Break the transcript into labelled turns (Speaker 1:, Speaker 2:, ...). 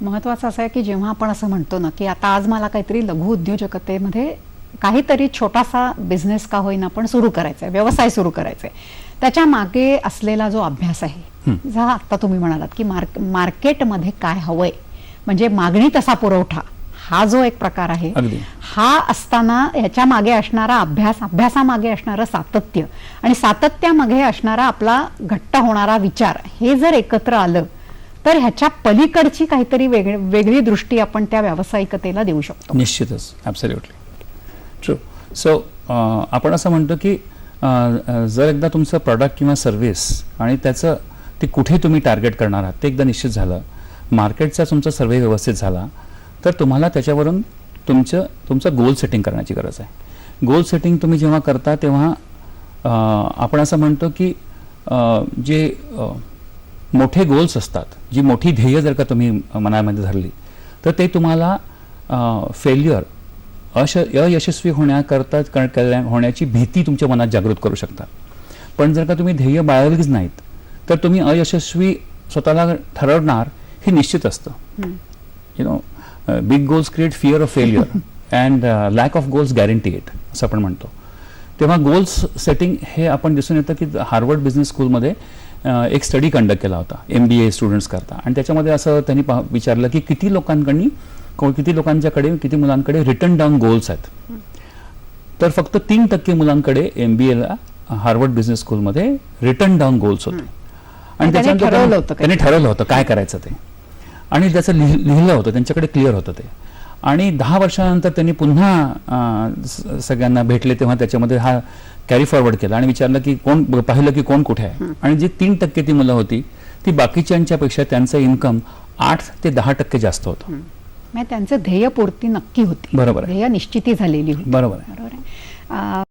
Speaker 1: महत्वाचं असं आहे की जेव्हा आपण असं म्हणतो ना की आता आज मला काहीतरी लघु उद्योजकतेमध्ये काहीतरी छोटासा बिझनेस का होईना पण सुरू करायचा आहे व्यवसाय सुरू करायचा आहे त्याच्यामागे असलेला जो अभ्यास आहे जा आता तुम्ही म्हणालात की मार्क मार्केटमध्ये काय हवंय म्हणजे मागणी तसा पुरवठा हा जो एक प्रकार आहे. हा असताना ह्याच्या मागे असणारा अभ्यास अभ्यासामागे असणारं सातत्य आणि सातत्यामागे असणारा आपला घट्ट होणारा विचार हे जर एकत्र आलं तर ह्याच्या पलीकडची काहीतरी वेगळी वेगळी दृष्टी आपण त्या व्यावसायिकतेला देऊ शकतो.
Speaker 2: निश्चितच. ॲब्सल्युटली ट्रू सो आपण असं म्हणतो की जर एकदा तुमचं प्रॉडक्ट किंवा सर्व्हिस आणि त्याचं ते कुठे तुम्ही टार्गेट करणार आहात ते एकदा निश्चित झालं मार्केटचा तुमचा सर्वे व्यवस्थित झाला तर तुम्हाला त्याच्यावरून तुमचं तुमचं गोल सेटिंग करण्याची गरज आहे. गोल सेटिंग तुम्ही जेव्हा करता तेव्हा आपण असं म्हणतो की जे मोठे गोल्स असतात. जी मोठी ध्येय जर का तुम्ही मनामध्ये धरली तर ते तुम्हाला फेल्युअर अश अयशस्वी होण्याकरता कर- कर- होण्याची भीती तुमच्या मनात जागृत करू शकतात. पण जर का तुम्ही ध्येय बाळगलीच नाहीत तर तुम्ही अयशस्वी स्वतःला ठरवणार हे निश्चित असतं. You know big goals create fear of failure and lack of goals guarantee it असं आपण म्हणतो. तेव्हा गोल्स सेटिंग हे आपण दिसून येतं की हार्वर्ड बिझनेस स्कूलमध्ये एक स्टडी कंडक्ट केला होता एम बी ए स्टुडंट्स करता. आणि त्याच्यामध्ये असं त्यांनी पहा- विचारलं की किती लोकांकडनी किती लोकांच्याकडे किती मुलांकडे रिटर्न डाऊन गोल्स आहेत? तर फक्त तीन टक्के मुलांकडे एम बी एला हार्वर्ड बिझनेस स्कूलमध्ये रिटर्न डाऊन गोल्स होते.
Speaker 1: त्याने
Speaker 2: त्याच्यानंतर
Speaker 1: ठरवलं होतं
Speaker 2: त्यांनी ठरवलं होतं काय करायचं ते. आणि त्याचं लिह- लिहिलं होतं त्यांच्याकडे क्लिअर होतं ते. आणि दहा वर्षानंतर त्यांनी पुन्हा सगळ्यांना भेटले तेव्हा त्याच्यामध्ये हा कॅरी फॉरवर्ड केला आणि विचारलं की कोण पाहिलं की कोण कुठे आहे. आणि जी तीन टक्के ती मुलं होती ती बाकीच्यांच्यापेक्षा त्यांचं इन्कम आठ ते दहा टक्के जास्त होतं.
Speaker 1: म्हणजे त्यांचं ध्येयपूर्ती नक्की होती.
Speaker 2: बरोबर.
Speaker 1: ध्येय निश्चिती झालेली होती.
Speaker 2: बरोबर
Speaker 1: बरोबर